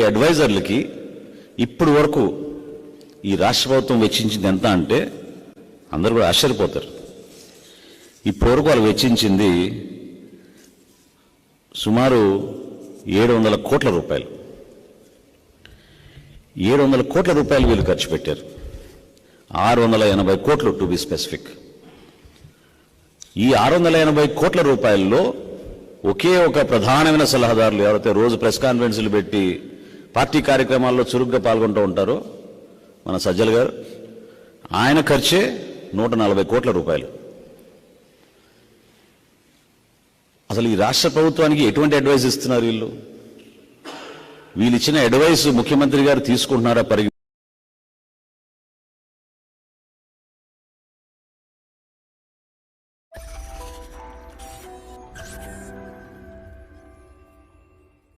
అడ్వైజర్లకి ఇప్పటి వరకు ఈ రాష్ట్ర ప్రభుత్వం వెచ్చించింది ఎంత అంటే అందరూ కూడా ఆశ్చర్యపోతారు. ఇప్పటి వరకు వాళ్ళు వెచ్చించింది సుమారు ఏడు వందల కోట్ల రూపాయలు. ఏడు వందల కోట్ల రూపాయలు వీళ్ళు ఖర్చు పెట్టారు. ఆరు వందల ఎనభై కోట్లు టు బి స్పెసిఫిక్ ఈ ఆరు వందల ఎనభై కోట్ల రూపాయల్లో ఒకే ఒక ప్రధానమైన సలహాదారులు ఎవరైతే రోజు ప్రెస్ కాన్ఫరెన్స్లు పెట్టి పార్టీ కార్యక్రమాల్లో చురుగ్గా పాల్గొంటూ ఉంటారు మన సజ్జల్ గారు. ఆయన ఖర్చే నూట నలభై కోట్ల రూపాయలు. అసలు ఈ రాష్ట్ర ప్రభుత్వానికి ఎటువంటి అడ్వైస్ ఇస్తున్నారు వీళ్ళు? వీళ్ళు ఇచ్చిన అడ్వైస్ ముఖ్యమంత్రి గారు తీసుకుంటున్నారా? పరిగణ